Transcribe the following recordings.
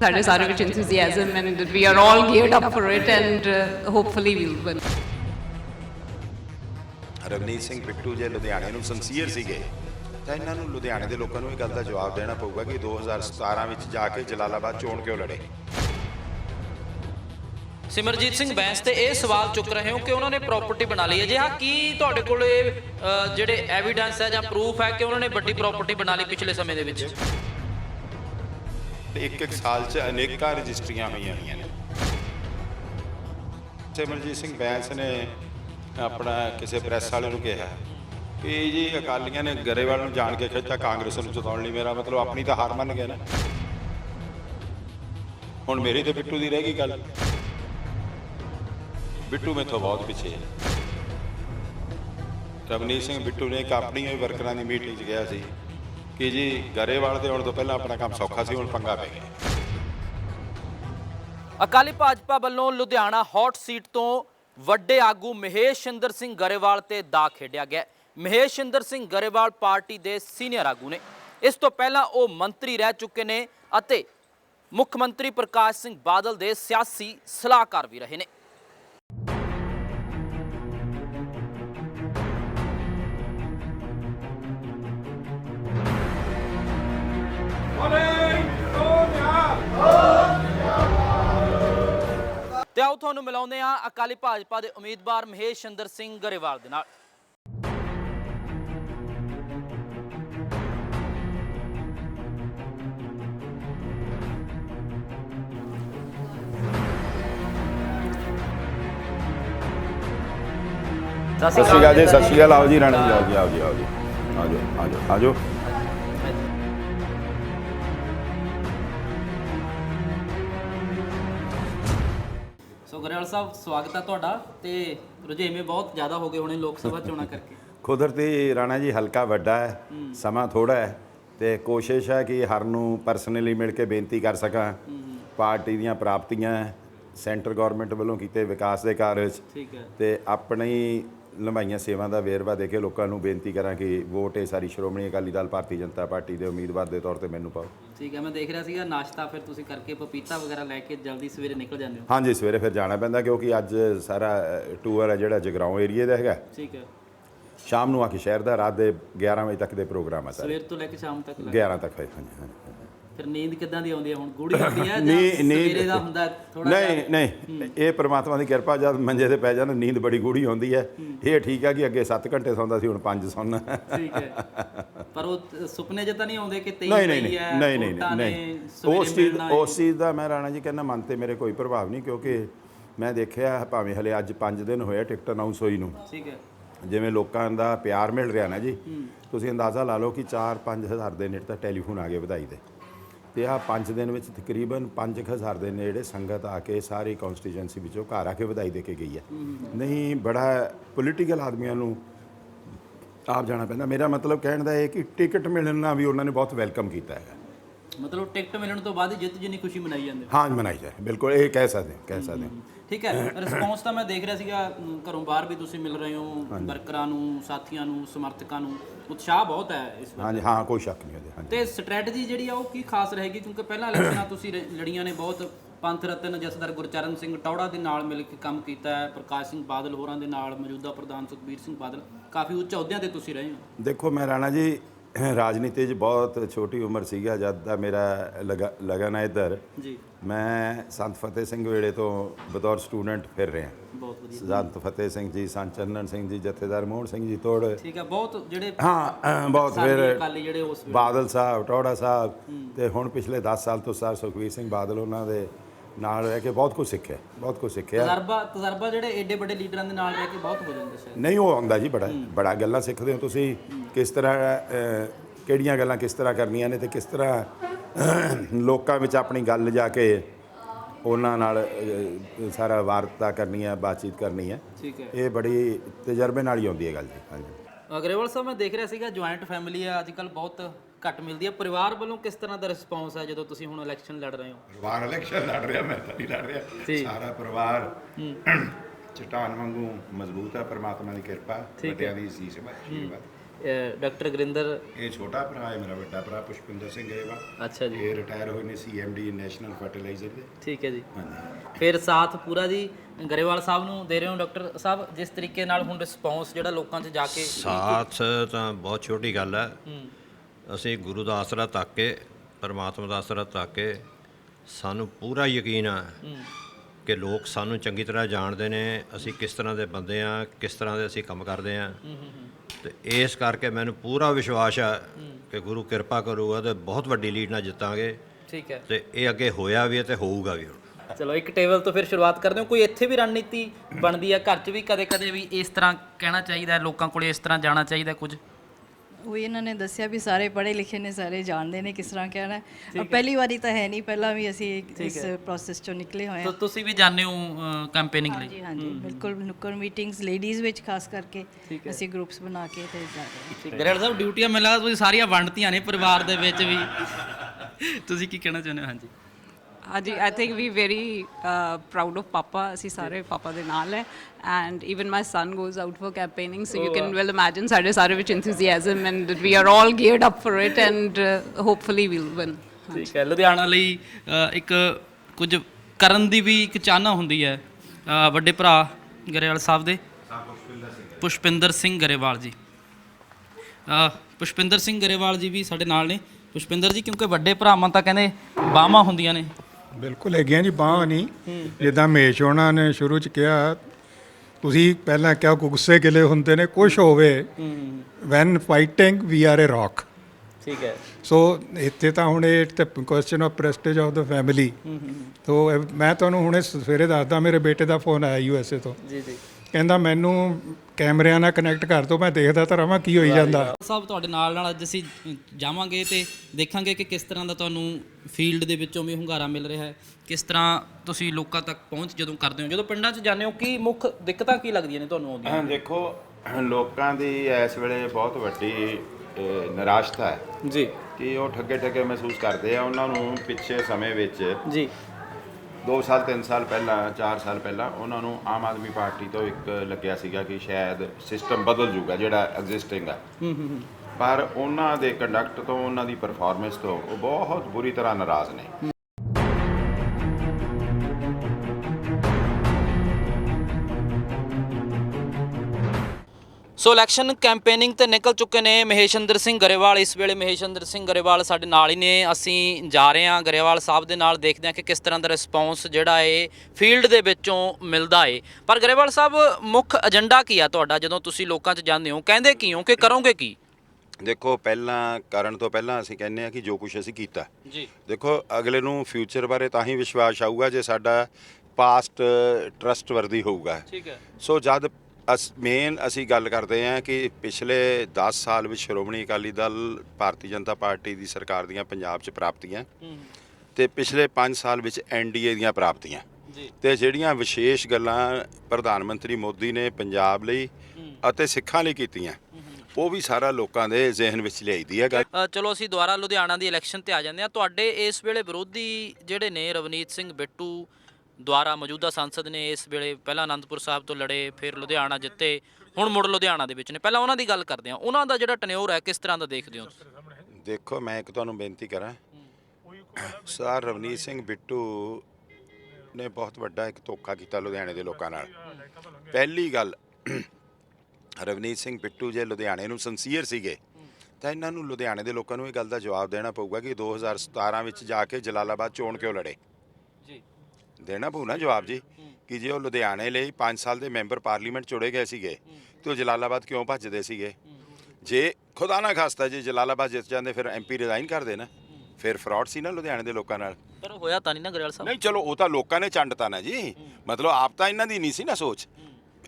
ਸਾਡੇ ਸਾਰੇ ਵਿੱਚ enthusiasm and we are all geared up for it and uh, hopefully we'll win. Ravneet Singh Bittu ਜੇ ਲੁਧਿਆਣੇ ਨੂੰ ਸੰਸੀਅਰ ਸੀਗੇ ਤਾਂ ਇਹਨਾਂ ਨੂੰ ਲੁਧਿਆਣੇ ਦੇ ਲੋਕਾਂ ਨੂੰ ਇਹ ਗੱਲ ਦਾ ਜਵਾਬ ਦੇਣਾ ਪਊਗਾ ਕਿ 2017 ਵਿੱਚ ਜਾ ਕੇ ਜਲਾਲਾਬਾਦ ਚੋਣ ਕਿਉਂ ਲੜੇ? ਸਿਮਰਜੀਤ ਸਿੰਘ ਬੈਂਸ ਤੇ ਇਹ ਸਵਾਲ ਚੁੱਕ ਰਹੇ ਹੋ ਕਿ ਉਹਨਾਂ ਨੇ ਪ੍ਰਾਪਰਟੀ ਬਣਾ ਲਈ ਹੈ। ਜੇ ਹਾਂ ਕੀ ਤੁਹਾਡੇ ਕੋਲ ਜਿਹੜੇ ਐਵੀਡੈਂਸ ਹੈ ਜਾਂ ਪ੍ਰੂਫ ਹੈ ਕਿ ਉਹਨਾਂ ਨੇ ਵੱਡੀ ਪ੍ਰਾਪਰਟੀ ਬਣਾ ਲਈ ਪਿਛਲੇ ਸਮੇਂ ਦੇ ਵਿੱਚ? ਤੇ ਇੱਕ ਇੱਕ ਸਾਲ 'ਚ ਅਨੇਕਾਂ ਰਜਿਸਟਰੀਆਂ ਹੋਈਆਂ ਹੋਈਆਂ ਨੇ। ਸਿਮਰਜੀਤ ਸਿੰਘ ਬੈਂਸ ਨੇ ਆਪਣਾ ਕਿਸੇ ਪ੍ਰੈਸ ਵਾਲੇ ਨੂੰ ਕਿਹਾ ਕਿ ਜੀ ਅਕਾਲੀਆਂ ਨੇ ਗਰੇਵਾਲ ਨੂੰ ਜਾਣ ਕੇ ਖਿੱਚਿਆ ਕਾਂਗਰਸ ਨੂੰ ਜਿਤਾਉਣ ਲਈ ਮੇਰਾ ਮਤਲਬ ਆਪਣੀ ਤਾਂ ਹਾਰ ਮੰਨ ਗਏ ਨਾ। ਹੁਣ ਮੇਰੀ ਤੇ ਬਿੱਟੂ ਦੀ ਰਹਿ ਗਈ ਗੱਲ। ਬਿੱਟੂ ਮੇਥੋਂ ਬਹੁਤ ਪਿੱਛੇ ਹੈ। ਰਵਨੀਤ ਸਿੰਘ ਬਿੱਟੂ ਨੇ ਇੱਕ ਆਪਣੀ ਹੀ ਵਰਕਰਾਂ ਦੀ ਮੀਟਿੰਗ 'ਚ ਗਿਆ ਸੀ। ਕਿ ਜੀ ਗਰੇਵਾਲ ਦੇ ਆਉਣ ਤੋਂ ਪਹਿਲਾਂ ਆਪਣਾ ਕੰਮ ਸੌਖਾ ਸੀ, ਹੁਣ ਪੰਗਾ ਪੈ ਗਿਆ। ਅਕਾਲੀ ਭਾਜਪਾ ਵੱਲੋਂ ਲੁਧਿਆਣਾ ਹੌਟ ਸੀਟ ਤੋਂ ਵੱਡੇ ਆਗੂ ਮਹੇਸ਼ਿੰਦਰ ਸਿੰਘ ਗਰੇਵਾਲ ਤੇ ਦਾ ਖੇਡਿਆ ਗਿਆ। ਹੈ। ਮਹੇਸ਼ਿੰਦਰ ਸਿੰਘ ਗਰੇਵਾਲ ਪਾਰਟੀ ਦੇ ਸੀਨੀਅਰ ਆਗੂ ਨੇ। ਇਸ ਤੋਂ ਪਹਿਲਾਂ ਉਹ ਮੰਤਰੀ ਰਹਿ ਚੁੱਕੇ ਨੇ ਅਤੇ ਮੁੱਖ ਮੰਤਰੀ ਪ੍ਰਕਾਸ਼ ਸਿੰਘ ਬਾਦਲ ਦੇ ਸਿਆਸੀ ਸਲਾਹਕਾਰ ਵੀ ਰਹੇ ਨੇ। ਆਓ ਤੁਹਾਨੂੰ ਮਿਲਾਉਂਦੇ ਹਾਂ ਅਕਾਲੀ ਭਾਜਪਾ ਦੇ ਉਮੀਦਵਾਰ ਮਹੇਸ਼ਿੰਦਰ ਸਿੰਘ ਗਰੇਵਾਲ ਦੇ ਨਾਲ। ਸਤਿ ਸ਼੍ਰੀ ਅਕਾਲ ਜੀ, ਸਤਿ ਸ਼੍ਰੀ ਅਕਾਲ। ਆਓ ਜੀ ਰਾਣਾ ਜੀ, ਆਓ ਜੀ ਆਓ ਜੀ ਆਓ ਜੀ ਆਓ ਜੀ, ਆਓ ਸਾਹਿਬ ਸਵਾਗਤ ਹੈ ਤੁਹਾਡਾ ਤੇ ਰੁਝੇਵੇਂ ਬਹੁਤ ਜ਼ਿਆਦਾ ਹੋ ਗਏ ਹੋਣੇ ਲੋਕ ਸਭਾ ਚੋਣਾਂ ਕਰਕੇ। ਕੁਦਰਤੀ ਰਾਣਾ ਜੀ ਹਲਕਾ ਵੱਡਾ ਹੈ ਸਮਾਂ ਥੋੜਾ ਹੈ ਤੇ ਕੋਸ਼ਿਸ਼ ਹੈ ਕਿ ਹਰ ਨੂੰ ਪਰਸਨਲੀ ਮਿਲ ਕੇ ਬੇਨਤੀ ਕਰ ਸਕਾਂ। ਪਾਰਟੀ ਦੀਆਂ ਪ੍ਰਾਪਤੀਆਂ ਸੈਂਟਰ ਗਵਰਨਮੈਂਟ ਵੱਲੋਂ ਕੀਤੇ ਵਿਕਾਸ ਦੇ ਕਾਰਜ। ਠੀਕ ਹੈ। ਤੇ ਆਪਣੀ ਲੰਬਾਈਆਂ ਸੇਵਾਵਾਂ ਦਾ ਵੇਰਵਾ ਦੇ ਕੇ ਲੋਕਾਂ ਨੂੰ ਬੇਨਤੀ ਕਰਾਂ ਕਿ ਵੋਟ ਇਹ ਸਾਰੀ ਸ਼੍ਰੋਮਣੀ ਅਕਾਲੀ ਦਲ ਭਾਰਤੀ ਜਨਤਾ ਪਾਰਟੀ ਦੇ ਉਮੀਦਵਾਰ ਦੇ ਤੌਰ ਤੇ ਮੈਨੂੰ ਪਾਓ। ਠੀਕ ਹੈ ਮੈਂ ਦੇਖ ਰਿਹਾ ਸੀਗਾ ਨਾਸ਼ਤਾ ਫਿਰ ਤੁਸੀਂ ਕਰਕੇ ਪਪੀਤਾ ਵਗੈਰਾ ਲੈ ਕੇ ਜਲਦੀ ਸਵੇਰੇ ਨਿਕਲ ਜਾਂਦੇ ਹੋ। ਹਾਂਜੀ ਸਵੇਰੇ ਫਿਰ ਜਾਣਾ ਪੈਂਦਾ ਕਿਉਂਕਿ ਅੱਜ ਸਾਰਾ ਟੂਰ ਹੈ ਜਿਹੜਾ ਜਗਰਾਉਂ ਏਰੀਏ ਦਾ ਹੈਗਾ। ਠੀਕ ਹੈ। ਸ਼ਾਮ ਨੂੰ ਆ ਕੇ ਸ਼ਹਿਰ ਦਾ ਰਾਤ ਦੇ 11 ਵਜੇ ਤੱਕ ਦੇ ਪ੍ਰੋਗਰਾਮ ਆ ਸਾਰੇ। ਸਵੇਰ ਤੋਂ ਲੈ ਕੇ ਸ਼ਾਮ ਤੱਕ ਲੱਗ 11 ਤੱਕ ਹੈ ਹਾਂਜੀ ਹਾਂਜੀ। ਫਿਰ ਨੀਂਦ ਕਿੱਦਾਂ ਦੀ ਆਉਂਦੀ ਹੈ ਹੁਣ ਗੂੜੀ ਹੁੰਦੀ ਹੈ ਜਾਂ ਸਵੇਰੇ ਦਾ ਹੁੰਦਾ ਥੋੜਾ ਨਹੀਂ ਨਹੀਂ ਇਹ ਪ੍ਰਮਾਤਮਾ ਦੀ ਕਿਰਪਾ ਜਦ ਮੰਜੇ ਤੇ ਪੈ ਜਾਂਦਾ ਨੀਂਦ ਬੜੀ ਗੂੜੀ ਹੁੰਦੀ ਹੈ। ਇਹ ਠੀਕ ਹੈ ਕਿ ਅੱਗੇ 7 ਘੰਟੇ ਸੌਂਦਾ ਸੀ ਹੁਣ 5 ਸੌਣਾ ਠੀਕ ਹੈ। ਪਰ ਉਹ ਸੁਪਨੇ ਜਿਹਾ ਤਾਂ ਨਹੀਂ ਆਉਂਦੇ ਕਿ ਤੇਈ ਪਈ ਨਹੀਂ ਹੈ, ਨਹੀਂ ਨਹੀਂ ਨਹੀਂ ਉਸ ਚੀਜ਼। ਉਸ ਚੀਜ਼ ਦਾ ਮੈਂ ਰਾਣਾ ਜੀ ਕਹਿੰਦਾ ਮਨ ਤੇ ਮੇਰੇ ਕੋਈ ਪ੍ਰਭਾਵ ਨਹੀਂ ਕਿਉਂਕਿ ਮੈਂ ਦੇਖਿਆ ਭਾਵੇਂ ਹਲੇ ਅੱਜ 5 ਦਿਨ ਹੋਏ ਆ ਟਿਕਟ ਅਨਾਉਂਸ ਹੋਈ ਨੂੰ। ਠੀਕ ਹੈ। ਜਿਵੇਂ ਲੋਕਾਂ ਦਾ ਪਿਆਰ ਮਿਲ ਰਿਹਾ ਨਾ ਜੀ ਤੁਸੀਂ ਅੰਦਾਜ਼ਾ ਲਾ ਲਓ ਕਿ 4-5 ਹਜ਼ਾਰ ਦੇ ਨੇੜੇ ਤਾਂ ਟੈਲੀਫੋਨ ਆ ਗਏ ਵਧਾਈ ਦੇ। ਤੇ ਆ 5 ਦਿਨ ਵਿੱਚ ਤਕਰੀਬਨ 5000 ਦੇ ਨੇੜੇ ਸੰਗਤ ਆ ਕੇ ਸਾਰੀ ਕਨਸਟੀਟੂਐਂਸੀ ਵਿੱਚੋਂ ਘਰ ਆ ਕੇ ਵਧਾਈ ਦੇ ਕੇ ਗਈ ਹੈ। ਨਹੀਂ ਬੜਾ ਪੋਲੀਟੀਕਲ ਆਦਮੀਆਂ ਨੂੰ ਆਪ ਜਾਣਾ ਪੈਂਦਾ। ਮੇਰਾ ਮਤਲਬ ਕਹਿਣ ਦਾ ਇਹ ਕਿ ਟਿਕਟ ਮਿਲਣ ਨਾਲ ਵੀ ਉਹਨਾਂ ਨੇ ਬਹੁਤ ਵੈਲਕਮ ਕੀਤਾ ਹੈ। ਮਤਲਬ ਟਿਕਟ ਮਿਲਣ ਤੋਂ ਬਾਅਦ ਜਿੱਤ ਜਿੰਨੀ ਖੁਸ਼ੀ ਮਨਾਈ ਜਾਂਦੇ ਹੋ। ਹਾਂ ਮਨਾਈ ਜਾਏ। ਬਿਲਕੁਲ ਇਹ ਕਹਿ ਸਕਦੇ ਕਹਿ ਸਕਦੇ। ਠੀਕ ਹੈ ਰਿਸਪੌਂਸ ਤਾਂ ਮੈਂ ਦੇਖ ਰਿਹਾ ਸੀਗਾ ਘਰੋਂ ਬਾਹਰ ਵੀ ਤੁਸੀਂ ਮਿਲ ਰਹੇ ਹੋ ਵਰਕਰਾਂ ਨੂੰ ਸਾਥੀਆਂ ਨੂੰ ਸਮਰਥਕਾਂ ਨੂੰ ਉਤਸ਼ਾਹ ਬਹੁਤ ਹੈ ਇਸ ਵਾਰ ਹਾਂਜੀ ਹਾਂ ਕੋਈ ਸ਼ੱਕ ਨਹੀਂ ਉਹਦੇ ਹਾਂਜੀ। ਤੇ ਸਟ੍ਰੈਟਜੀ ਜਿਹੜੀ ਆ ਉਹ ਕੀ ਖਾਸ ਰਹੇਗੀ? ਕਿਉਂਕਿ ਪਹਿਲਾਂ ਇਲੈਕਸ਼ਨਾਂ ਤੁਸੀਂ ਲੜੀਆਂ ਨੇ ਬਹੁਤ ਪੰਥ ਰਤਨ ਜਸਦਰ ਗੁਰਚਰਨ ਸਿੰਘ ਟੌੜਾ ਦੇ ਨਾਲ ਮਿਲ ਕੇ ਕੰਮ ਕੀਤਾ ਹੈ ਪ੍ਰਕਾਸ਼ ਸਿੰਘ ਬਾਦਲ ਹੋਰਾਂ ਦੇ ਨਾਲ ਮੌਜੂਦਾ ਪ੍ਰਧਾਨ ਸੁਖਬੀਰ ਸਿੰਘ ਬਾਦਲ ਕਾਫੀ ਉੱਚ ਅਹੁਦਿਆਂ ਤੇ ਤੁਸੀਂ ਰਹੇ ਹੋ। ਦੇਖੋ ਮੈਂ ਰਾਣਾ ਜੀ ਰਾਜਨੀਤੀ 'ਚ ਬਹੁਤ ਛੋਟੀ ਉਮਰ ਸੀਗਾ ਜਦ ਦਾ ਮੇਰਾ ਲਗਾ- ਲਗਨ ਹੈ ਇੱਧਰ। ਜੀ। ਮੈਂ ਸੰਤ ਫਤਿਹ ਸਿੰਘ ਵੇਲੇ ਤੋਂ ਬਤੌਰ ਸਟੂਡੈਂਟ ਫਿਰ ਰਿਹਾ। ਬਹੁਤ ਵਧੀਆ। ਸੰਤ ਫਤਿਹ ਸਿੰਘ ਜੀ ਸੰਤ ਚੰਨਨ ਸਿੰਘ ਜੀ ਜਥੇਦਾਰ ਮੋਹਨ ਸਿੰਘ ਜੀ ਤੋੜ। ਠੀਕ ਹੈ ਬਹੁਤ ਜਿਹੜੇ ਹਾਂ ਬਹੁਤ ਫਿਰ ਬਾਦਲ ਸਾਹਿਬ ਟੌੜਾ ਸਾਹਿਬ ਤੇ ਹੁਣ ਪਿਛਲੇ 10 ਸਾਲ ਤੋਂ ਸਰ ਸੁਖਵੀਰ ਸਿੰਘ ਬਾਦਲ ਉਹਨਾਂ ਦੇ ਨਾਲ ਰਹਿ ਕੇ ਬਹੁਤ ਕੁਝ ਸਿੱਖਿਆ ਬਹੁਤ ਕੁਝ ਸਿੱਖਿਆ। ਤਜਰਬਾ ਤਜਰਬਾ ਜਿਹੜੇ ਏਡੇ ਵੱਡੇ ਲੀਡਰਾਂ ਦੇ ਨਾਲ ਰਹਿ ਕੇ ਬਹੁਤ ਹੋ ਜਾਂਦਾ ਸ਼ਾਇਦ। ਨਹੀਂ ਉਹ ਆਉਂਦਾ ਜੀ ਬੜਾ ਬੜਾ ਗੱਲਾਂ ਸਿੱਖਦੇ ਹੋ ਤੁਸੀਂ ਕਿਸ ਤਰ੍ਹਾਂ ਕਿਹੜੀਆਂ ਗੱਲਾਂ ਕਿਸ ਤਰ੍ਹਾਂ ਕਰਨੀਆਂ ਨੇ ਤੇ ਕਿਸ ਤਰ੍ਹਾਂ ਲੋਕਾਂ ਵਿੱਚ ਆਪਣੀ ਗੱਲ ਜਾ ਕੇ ਉਹਨਾਂ ਨਾਲ ਸਾਰਾ ਵਾਰਤਾ ਕਰਨੀ ਹੈ ਬਾਤਚੀਤ ਕਰਨੀ ਹੈ। ਠੀਕ ਹੈ। ਇਹ ਬੜੀ ਤਜਰਬੇ ਨਾਲ ਹੀ ਆਉਂਦੀ ਹੈ ਗੱਲ ਜੀ ਹਾਂਜੀ। ਅਗਰੇਵਾਲ ਸਾਹਿਬ ਮੈਂ ਦੇਖ ਰਿਹਾ ਸੀਗਾ ਜੁਆਇੰਟ ਫੈਮਿਲੀ ਆ ਅੱਜ ਕੱਲ ਬਹੁਤ ਘੱਟ ਮਿਲਦੀ ਹੈ। ਪਰਿਵਾਰ ਵੱਲੋਂ ਕਿਸ ਤਰ੍ਹਾਂ ਦਾ ਰਿਸਪੌਂਸ ਹੈ ਜਦੋਂ ਤੁਸੀਂ ਹੁਣ ਇਲੈਕਸ਼ਨ ਲੜ ਰਹੇ ਹੋ? ਪਰਿਵਾਰ ਇਲੈਕਸ਼ਨ ਲੜ ਰਿਹਾ ਮੈਂ ਤਾਂ ਨਹੀਂ ਲੜ ਜੀ। ਰਿਹਾ ਸਾਰਾ ਪਰਿਵਾਰ ਚਟਾਨ ਵਾਂਗੂ ਮਜ਼ਬੂਤ ਹੈ ਪਰਮਾਤਮਾ ਦੀ ਕਿਰਪਾ ਵੱਡਿਆਂ ਦੀ ਸੀਸ ਹੈ ਆਸ਼ੀਰਵਾਦ ਡਾਕਟਰ ਗੁਰਿੰਦਰ? ਇਹ ਛੋਟਾ ਭਰਾ ਹੈ ਮੇਰਾ ਵੱਡਾ ਭਰਾ ਪੁਸ਼ਪਿੰਦਰ ਸਿੰਘ ਗਰੇਵਾ ਅੱਛਾ ਜੀ। ਇਹ ਰਿਟਾਇਰ ਹੋਏ ਨੇ ਸੀਐਮਡੀ ਨੈਸ਼ਨਲ ਫਰਟੀਲਾਈਜ਼ਰ ਦੇ। ਠੀਕ ਹੈ ਜੀ। ਹਾਂਜੀ। ਫਿਰ ਸਾਥ ਪੂਰਾ ਜੀ ਗਰੇਵਾਲ ਸਾਹਿਬ ਨੂੰ ਦੇ ਰਹੇ ਹੋ ਡਾਕਟਰ ਸਾਹਿਬ ਜਿਸ ਤਰੀਕੇ ਨਾਲ ਹੁਣ ਰਿਸਪੌਂਸ ਜਿਹੜਾ ਲੋਕਾਂ 'ਚ ਜਾ ਕੇ ਸਾਥ ਤਾਂ ਬਹੁਤ ਛੋਟੀ ਗੱਲ ਹੈ। ਅਸੀਂ ਗੁਰੂ ਦਾ ਆਸਰਾ ਤੱਕ ਕੇ ਪਰਮਾਤਮਾ ਦਾ ਆਸਰਾ ਤੱਕ ਕੇ ਸਾਨੂੰ ਪੂਰਾ ਯਕੀਨ ਹੈ। ਕਿ ਲੋਕ ਸਾਨੂੰ ਚੰਗੀ ਤਰ੍ਹਾਂ ਜਾਣਦੇ ਨੇ ਅਸੀਂ ਕਿਸ ਤਰ੍ਹਾਂ ਦੇ ਬੰਦੇ ਆ ਕਿਸ ਤਰ੍ਹਾਂ ਦੇ ਅਸੀਂ ਕੰਮ ਕਰਦੇ ਆ। ਤੇ ਇਸ ਕਰਕੇ ਮੈਨੂੰ ਪੂਰਾ ਵਿਸ਼ਵਾਸ ਹੈ ਕਿ ਗੁਰੂ ਕਿਰਪਾ ਕਰੂਗਾ ਤੇ ਬਹੁਤ ਵੱਡੀ ਲੀਡ ਨਾਲ ਜਿੱਤਾਂਗੇ। ਠੀਕ ਹੈ। ਤੇ ਇਹ ਅੱਗੇ ਹੋਇਆ ਵੀ ਹੈ ਤੇ ਹੋਊਗਾ ਵੀ ਹੁਣ। ਚਲੋ ਇੱਕ ਟੇਬਲ ਤੋਂ ਫਿਰ ਸ਼ੁਰੂਆਤ ਕਰਦੇ ਹਾਂ। ਕੋਈ ਇੱਥੇ ਵੀ ਰਣਨੀਤੀ ਬਣਦੀ ਹੈ ਘਰ 'ਚ ਵੀ ਕਦੇ-ਕਦੇ ਵੀ ਇਸ ਤਰ੍ਹਾਂ ਕਹਿਣਾ ਚਾਹੀਦਾ ਲੋਕਾਂ ਕੋਲੇ ਇਸ ਤਰ੍ਹਾਂ ਜਾਣਾ ਚਾਹੀਦਾ ਕੁਝ? ਉਹ ਇਹਨਾਂ ਨੇ ਦੱਸਿਆ ਵੀ ਸਾਰੇ ਪੜ੍ਹੇ ਲਿਖੇ ਨੇ ਸਾਰੇ ਜਾਣਦੇ ਨੇ ਕਿਸ ਤਰ੍ਹਾਂ ਕਹਿਣਾ ਹੈ। ਔਰ ਪਹਿਲੀ ਵਾਰੀ ਤਾਂ ਹੈ ਨਹੀਂ ਪਹਿਲਾਂ ਵੀ ਅਸੀਂ ਇਸ ਪ੍ਰੋਸੈਸ ਚੋਂ ਨਿਕਲੇ ਹੋਏ ਤਾਂ ਹਾਂ ਤੁਸੀਂ ਵੀ ਜਾਣਦੇ ਹੋ ਕੈਂਪੇਨਿੰਗ ਲਈ? ਜੀ ਹਾਂਜੀ ਬਿਲਕੁਲ ਨੁੱਕਰ ਮੀਟਿੰਗਸ ਲੇਡੀਜ਼ ਵਿੱਚ ਖਾਸ ਕਰਕੇ ਅਸੀਂ ਗਰੁੱਪਸ ਬਣਾ ਕੇ ਤੇ ਜਾ ਰਹੇ ਹਾਂ। ਗਰੇਵਾਲ ਸਾਹਿਬ ਡਿਊਟੀਆਂ ਮੈਨੂੰ ਲੱਗਦਾ ਤੁਸੀਂ ਸਾਰੀਆਂ ਵੰਡਤੀਆਂ ਨੇ ਪਰਿਵਾਰ ਦੇ ਵਿੱਚ ਵੀ। ਤੁਸੀਂ ਕੀ ਕਹਿਣਾ ਚਾਹੁੰਦੇ ਹੋ? ਹਾਂਜੀ। ਹਾਂਜੀ I think we very proud of papa ਅਸੀਂ ਸਾਰੇ ਪਾਪਾ ਦੇ ਨਾਲ ਹੈ। And even my son goes out for campaigning so you can well imagine ਸਾਡੇ ਸਾਰੇ ਵਿੱਚ enthusiasm and we are all up for it and uh, hopefully we'll win. ਠੀਕ ਹੈ ਲੁਧਿਆਣਾ ਲਈ ਇੱਕ ਕੁਝ ਕਰਨ ਦੀ ਵੀ ਇੱਕ ਚਾਹਨਾ ਹੁੰਦੀ ਹੈ। ਵੱਡੇ ਭਰਾ ਗਰੇਵਾਲ ਸਾਹਿਬ ਦੇ। ਪੁਸ਼ਪਿੰਦਰ ਸਿੰਘ ਗਰੇਵਾਲ ਜੀ। ਪੁਸ਼ਪਿੰਦਰ ਸਿੰਘ ਗਰੇਵਾਲ ਜੀ ਵੀ ਸਾਡੇ ਨਾਲ ਨੇ। ਪੁਸ਼ਪਿੰਦਰ ਜੀ ਕਿਉਂਕਿ ਵੱਡੇ ਭਰਾਵਾਂ ਤਾਂ ਕਹਿੰਦੇ ਬਾਹਾਂ ਹੁੰਦੀਆਂ ਨੇ। ਬਿਲਕੁਲ ਹੈਗੀਆਂ ਜੀ ਬਾਂਹ ਨਹੀਂ। ਜਿੱਦਾਂ ਮੇਸ਼ ਹੋਣਾ ਨੇ ਸ਼ੁਰੂ ਚ ਕਿਹਾ ਤੁਸੀਂ ਪਹਿਲਾਂ ਕਿਹਾ ਕਿ ਗੁੱਸੇ ਗਿਲੇ ਹੁੰਦੇ ਨੇ ਕੁਝ ਹੋਵੇ। When fighting we are a rock ਠੀਕ ਹੈ। ਸੋ ਇੱਥੇ ਤਾਂ ਹੁਣ ਇਹ ਤੇ question of prestige of the family ਇਹ- ਮੈਂ ਤੁਹਾਨੂੰ ਹੁਣੇ ਸਵੇਰੇ ਦੱਸਦਾ ਮੇਰੇ ਬੇਟੇ ਦਾ ਫੋਨ ਆਇਆ ਯੂ ਐਸ ਏ ਤੋਂ। ਜੀ ਜੀ। ਕਹਿੰਦਾ ਮੈਨੂੰ ਕੈਮਰਿਆਂ ਨਾਲ ਕਨੈਕਟ ਕਰ ਦਿਓ ਮੈਂ ਦੇਖਦਾ ਤਾਂ ਰਵਾਂ ਕੀ ਹੋਈ ਜਾਂਦਾ। ਸਾਹਿਬ ਤੁਹਾਡੇ ਨਾਲ ਨਾਲ ਅੱਜ ਅਸੀਂ ਜਾਵਾਂਗੇ ਤੇ ਦੇਖਾਂਗੇ ਕਿ ਕਿਸ ਤਰ੍ਹਾਂ ਦਾ ਤੁਹਾਨੂੰ ਫੀਲਡ ਦੇ ਵਿੱਚੋਂ ਵੀ ਹੁੰਗਾਰਾ ਮਿਲ ਰਿਹਾ ਹੈ। ਕਿਸ ਤਰ੍ਹਾਂ ਤੁਸੀਂ ਲੋਕਾਂ ਤੱਕ ਪਹੁੰਚ ਜਦੋਂ ਕਰਦੇ ਹੋ? ਜਦੋਂ ਪਿੰਡਾਂ 'ਚ ਜਾਂਦੇ ਹੋ ਕੀ ਮੁੱਖ ਦਿੱਕਤਾਂ ਕੀ ਲੱਗਦੀਆਂ ਨੇ ਤੁਹਾਨੂੰ ਆਉਂਦੀਆਂ? ਹਾਂ ਦੇਖੋ ਲੋਕਾਂ ਦੀ ਇਸ ਵੇਲੇ ਬਹੁਤ ਵੱਡੀ ਨਿਰਾਸ਼ਤਾ ਹੈ। ਜੀ। ਕਿ ਉਹ ਠੱਗੇ ਠੱਗੇ ਮਹਿਸੂਸ ਕਰਦੇ ਆ ਉਹਨਾਂ ਨੂੰ ਪਿੱਛੇ ਸਮੇਂ ਵਿੱਚ ਜੀ। 2 ਸਾਲ 3 ਸਾਲ ਪਹਿਲਾਂ 4 ਸਾਲ ਪਹਿਲਾਂ ਉਹਨਾਂ ਨੂੰ ਆਮ ਆਦਮੀ ਪਾਰਟੀ ਤੋਂ ਇੱਕ ਲੱਗਿਆ ਸੀਗਾ ਕਿ ਸ਼ਾਇਦ ਸਿਸਟਮ ਬਦਲ ਜੂਗਾ ਜਿਹੜਾ ਐਗਜ਼ਿਸਟਿੰਗ ਹੈ ਪਰ ਉਹਨਾਂ ਦੇ ਕੰਡਕਟ ਤੋਂ ਉਹਨਾਂ ਦੀ ਪਰਫਾਰਮੈਂਸ ਤੋਂ ਉਹ ਬਹੁਤ ਬੁਰੀ ਤਰ੍ਹਾਂ ਨਾਰਾਜ਼ ਨੇ। ਸੋ ਇਲੈਕਸ਼ਨ ਕੈਂਪੇਨਿੰਗ ਤੇ ਨਿਕਲ ਚੁੱਕੇ ਨੇ ਮਹੇਸ਼ਿੰਦਰ ਸਿੰਘ ਗਰੇਵਾਲ। ਇਸ ਵੇਲੇ ਮਹੇਸ਼ਿੰਦਰ ਸਿੰਘ ਗਰੇਵਾਲ ਸਾਡੇ ਨਾਲ ਹੀ ਨੇ। ਅਸੀਂ ਜਾ ਰਹੇ ਹਾਂ ਗਰੇਵਾਲ ਸਾਹਿਬ ਦੇ ਨਾਲ ਦੇਖਦੇ ਹਾਂ ਕਿ ਕਿਸ ਤਰ੍ਹਾਂ ਦਾ ਰਿਸਪੌਂਸ ਜਿਹੜਾ ਏ ਫੀਲਡ ਦੇ ਵਿੱਚੋਂ ਮਿਲਦਾ ਏ। ਪਰ ਗਰੇਵਾਲ ਸਾਹਿਬ ਮੁੱਖ ਏਜੰਡਾ ਕੀ ਆ ਤੁਹਾਡਾ? ਜਦੋਂ ਤੁਸੀਂ ਲੋਕਾਂ 'ਚ ਜਾਂਦੇ ਹੋ ਕਹਿੰਦੇ ਕੀ ਹੋ ਕਿ ਕਰੋਗੇ ਕੀ? ਦੇਖੋ ਪਹਿਲਾਂ ਕਰਨ ਤੋਂ ਪਹਿਲਾਂ ਅਸੀਂ ਕਹਿੰਦੇ ਆ ਕਿ ਜੋ ਕੁਝ ਅਸੀਂ ਕੀਤਾ। ਜੀ। ਦੇਖੋ ਅਗਲੇ ਨੂੰ ਫਿਊਚਰ ਬਾਰੇ ਤਾਂ ਹੀ ਵਿਸ਼ਵਾਸ ਆਊਗਾ ਜੇ ਸਾਡਾ ਪਾਸਟ ਟਰਸਟਵਰਦੀ ਹੋਊਗਾ। ਠੀਕ ਹੈ। ਸੋ ਜਦ ਅਸ ਮੇਨ ਅਸੀਂ ਗੱਲ ਕਰਦੇ ਹਾਂ ਕਿ ਪਿਛਲੇ 10 ਸਾਲ ਵਿੱਚ ਸ਼੍ਰੋਮਣੀ ਅਕਾਲੀ ਦਲ ਭਾਰਤੀ ਜਨਤਾ ਪਾਰਟੀ ਦੀ ਸਰਕਾਰ ਦੀਆਂ ਪੰਜਾਬ 'ਚ ਪ੍ਰਾਪਤੀਆਂ ਤੇ ਪਿਛਲੇ 5 ਸਾਲ ਵਿੱਚ ਐਨਡੀਏ ਦੀਆਂ ਪ੍ਰਾਪਤੀਆਂ। ਤੇ ਜਿਹੜੀਆਂ ਵਿਸ਼ੇਸ਼ ਗੱਲਾਂ ਪ੍ਰਧਾਨ ਮੰਤਰੀ ਮੋਦੀ ਨੇ ਪੰਜਾਬ ਲਈ ਅਤੇ ਸਿੱਖਾਂ ਲਈ ਕੀਤੀਆਂ ਉਹ ਵੀ ਸਾਰਾ ਲੋਕਾਂ ਦੇ ਜ਼ਿਹਨ ਵਿੱਚ ਲਿਆਈਦੀ ਹੈ ਗੱਲ। ਚਲੋ ਅਸੀਂ ਦੁਬਾਰਾ ਲੁਧਿਆਣਾ ਦੀ ਇਲੈਕਸ਼ਨ ਤੇ ਆ ਜਾਂਦੇ ਆ ਤੁਹਾਡੇ ਇਸ ਵੇਲੇ ਵਿਰੋਧੀ ਜਿਹੜੇ ਨੇ ਰਵਨੀਤ ਸਿੰਘ ਬਿੱਟੂ ਦੁਆਰਾ ਮੌਜੂਦਾ ਸੰਸਦ ਨੇ ਇਸ ਵੇਲੇ ਪਹਿਲਾਂ ਆਨੰਦਪੁਰ ਸਾਹਿਬ ਤੋਂ ਲੜੇ, ਫਿਰ ਲੁਧਿਆਣਾ ਜਿੱਤੇ, ਹੁਣ ਮੁੜ ਲੁਧਿਆਣਾ ਦੇ ਵਿੱਚ ਨੇ। ਪਹਿਲਾਂ ਉਹਨਾਂ ਦੀ ਗੱਲ ਕਰਦੇ ਆ ਉਹਨਾਂ ਦਾ ਜਿਹੜਾ ਟਨਿਓਰ ਹੈ, ਕਿਸ ਤਰ੍ਹਾਂ ਦਾ ਦੇਖਦੇ ਹੋ ਤੁਸੀਂ? ਦੇਖੋ, ਮੈਂ ਇੱਕ ਤੁਹਾਨੂੰ ਬੇਨਤੀ ਕਰਾਂ। ਸਰ, ਰਵਨੀਤ ਸਿੰਘ ਬਿੱਟੂ ਨੇ ਬਹੁਤ ਵੱਡਾ ਇੱਕ ਧੋਖਾ ਕੀਤਾ ਲੁਧਿਆਣੇ ਦੇ ਲੋਕਾਂ ਨਾਲ। ਪਹਿਲੀ ਗੱਲ, ਰਵਨੀਤ ਸਿੰਘ ਬਿੱਟੂ ਜੇ ਲੁਧਿਆਣੇ ਨੂੰ ਸੰਸੀਅਰ ਸੀਗੇ, ਤਾਂ ਇਹਨਾਂ ਨੂੰ ਲੁਧਿਆਣੇ ਦੇ ਲੋਕਾਂ ਨੂੰ ਇਹ ਗੱਲ ਦਾ ਜਵਾਬ ਦੇਣਾ ਪਊਗਾ ਕਿ 2017 ਵਿੱਚ ਜਾ ਕੇ ਜਲਾਲਾਬਾਦ ਚੋਣ ਕਿਉਂ ਲੜੇ। ਦੇਣਾ ਪਊ ਨਾ ਜਵਾਬ ਜੀ ਕਿ ਜੇ ਉਹ ਲੁਧਿਆਣੇ ਲਈ 5 ਸਾਲ ਦੇ ਮੈਂਬਰ ਪਾਰਲੀਮੈਂਟ ਚੁਣੇ ਗਏ ਸੀਗੇ ਤੇ ਉਹ ਜਲਾਲਾਬਾਦ ਕਿਉਂ ਭੱਜਦੇ ਸੀਗੇ? ਜੇ ਖੁਦਾ ਨਾ ਖਾਸਤਾ ਜੇ ਜਲਾਲਾਬਾਦ ਜਿੱਤ ਜਾਂਦੇ ਫਿਰ ਐਮਪੀ ਰਿਜ਼ਾਈਨ ਕਰ ਦੇਣਾ ਫਿਰ ਫਰਾਡ ਸੀ ਨਾ ਲੁਧਿਆਣੇ ਦੇ ਲੋਕਾਂ ਨਾਲ। ਪਰ ਹੋਇਆ ਤਾਂ ਨਹੀਂ ਨਾ ਗਰੇਵਾਲ ਸਾਹਿਬ। ਨਹੀਂ ਚਲੋ ਉਹ ਤਾਂ ਲੋਕਾਂ ਨੇ ਚੰਡਤਾ ਨਾ ਜੀ। ਮਤਲਬ ਆਪ ਤਾਂ ਇਹਨਾਂ ਦੀ ਨਹੀਂ ਸੀ ਨਾ ਸੋਚ।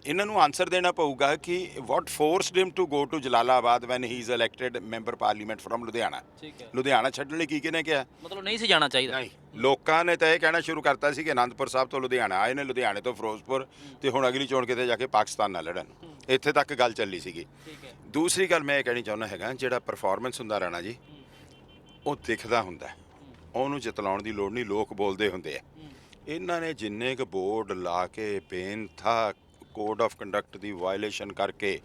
ਇਹਨਾਂ ਨੂੰ ਆਨਸਰ ਦੇਣਾ ਪਊਗਾ ਕਿ what forced him to go to Jalalabad when he is elected member parliament from Ludhiana? Ludhiana ਛੱਡਣ ਲਈ ਕੀ ਕਿਹਨੇ ਕਿਹਾ? ਮਤਲਬ ਨਹੀਂ ਸੀ ਜਾਣਾ ਚਾਹੀਦਾ। ਨਹੀਂ। ਲੋਕਾਂ ਨੇ ਤਾਂ ਇਹ ਕਹਿਣਾ ਸ਼ੁਰੂ ਕਰਤਾ ਸੀ ਕਿ ਆਨੰਦਪੁਰ ਸਾਹਿਬ ਤੋਂ ਲੁਧਿਆਣਾ ਆਏ ਨੇ ਲੁਧਿਆਣੇ ਤੋਂ ਫਿਰੋਜ਼ਪੁਰ ਤੇ ਹੁਣ ਅਗਲੀ ਚੋਣ ਕਿਤੇ ਜਾ ਕੇ ਪਾਕਿਸਤਾਨ ਨਾਲ ਲੜਨ। ਇੱਥੇ ਤੱਕ ਗੱਲ ਚੱਲੀ ਸੀਗੀ। ਦੂਸਰੀ ਗੱਲ ਮੈਂ ਇਹ ਕਹਿਣੀ ਚਾਹੁੰਦਾ ਹੈਗਾ ਜਿਹੜਾ ਪਰਫਾਰਮੈਂਸ ਹੁੰਦਾ ਰਹਿਣਾ ਜੀ ਉਹ ਦਿਖਦਾ ਹੁੰਦਾ। ਉਹਨੂੰ ਜਿਤਲਾਉਣ ਦੀ ਲੋੜ ਨਹੀਂ ਲੋਕ ਬੋਲਦੇ ਹੁੰਦੇ ਆ। ਇਹਨਾਂ ਨੇ ਜਿੰਨੇ ਕੁ ਬੋਰਡ ਲਾ ਕੇ ਬੇਨਥਾ ਕੋਡ ਆਫ ਕੰਡਕਟ ਦੀ ਵਾਇਲੇਸ਼ਨ ਕਰਕੇ